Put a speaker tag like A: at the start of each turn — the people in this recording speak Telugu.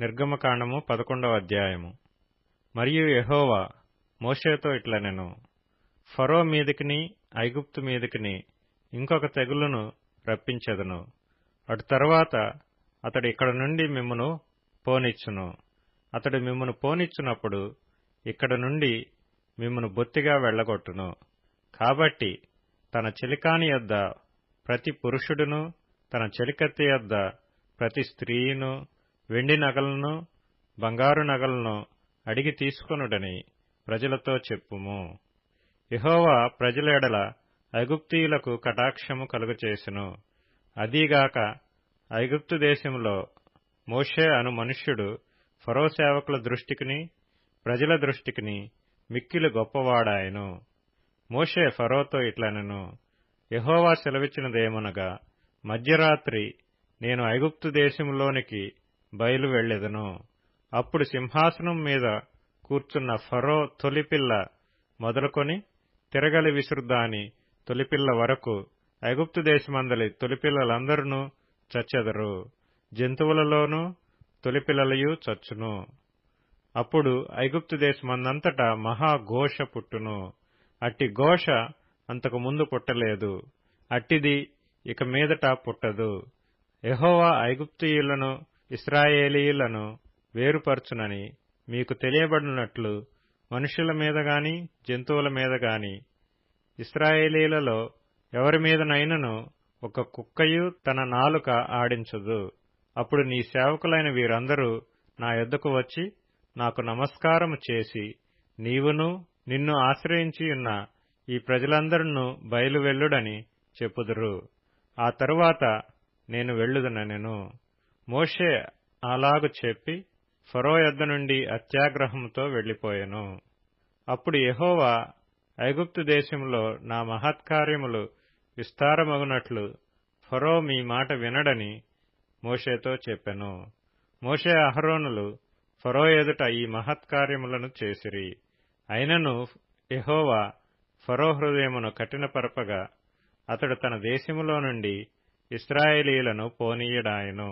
A: నిర్గమకాండము పదకొండవ అధ్యాయము. మరియు యహోవా మోషేతో ఇట్లనెను ఫరో మీదకిని ఐగుప్తు మీదకిని ఇంకొక తెగులును రప్పించెదను. అటు తర్వాత అతడు ఇక్కడ నుండి మిమ్మను పోనిచ్చును. అతడు మిమ్మను పోనిచ్చునప్పుడు ఇక్కడ నుండి మిమ్మను బొత్తిగా వెళ్ళగొట్టును. కాబట్టి తన చెలికాని యొద్ద ప్రతి పురుషుడును తన చెలికత్తి యొద్ద ప్రతి స్త్రీయును వెండి నగలను బంగారు నగలను అడిగి తీసుకొనుడని ప్రజలతో చెప్పుము. ఇహోవా ప్రజల ఎడల ఐగుప్తీయులకు కటాక్షము కలుగచేసెను. అదీగాక ఐగుప్తు దేశంలో మోషే అను మనుష్యుడు ఫరో సేవకుల దృష్టికిని ప్రజల దృష్టికిని మిక్కిలి గొప్పవాడాయను. మోషే ఫరోతో ఇట్లనెను యహోవా సెలవిచ్చినదేమనగా మధ్యరాత్రి నేను ఐగుప్తు దేశంలోనికి బయలు వెళ్ళెదను అప్పుడు సింహాసనం మీద కూర్చున్న ఫరో తొలిపిల్ల మొదలుకొని తిరగలి విసురుదాని తొలిపిల్ల వరకు ఐగుప్తు దేశమందలి తొలిపిల్లలందరూ చచ్చెదరు. జంతువులలోనూ తొలిపిల్లలయు చచ్చును. అప్పుడు ఐగుప్తు దేశమందంతటా మహాఘోష పుట్టును. అట్టి ఘోష అంతకు ముందు పుట్టలేదు. అట్టిది ఇక మీదట పుట్టదు. ఎహోవా ఐగుప్తీయులను ఇస్రాయేలీయులను వేరుపరచునని మీకు తెలియబడినట్లు మనుషుల మీద గాని జంతువుల మీద గాని ఇస్రాయేలీలలో ఎవరి మీదనైనను ఒక కుక్కయు తన నాలుక ఆడించదు. అప్పుడు నీ సేవకులైన వీరందరూ నా యొద్దకు వచ్చి నాకు నమస్కారము చేసి నీవును నిన్ను ఆశ్రయించియున్న ఈ ప్రజలందరూ బయలు వెళ్ళుడని చెప్పుదురు. ఆ తరువాత నేను వెళ్ళుదనెను మోషే అలాగు చెప్పి ఫరో యొద్ద నుండి అత్యాగ్రహంతో వెళ్ళిపోయెను అప్పుడు యెహోవా ఐగుప్తు దేశంలో నా మహత్కార్యములు విస్తారమగునట్లు ఫరో మీ మాట వినడని మోషేతో చెప్పెను. మోషే అహరోనులు ఫరో ఎదుట ఈ మహత్కార్యములను చేసిరి. అయినను యెహోవా ఫరో హృదయమును కఠినపరపగా అతడు తన దేశములో నుండి ఇస్రాయేలీలను పోనీయడాయను.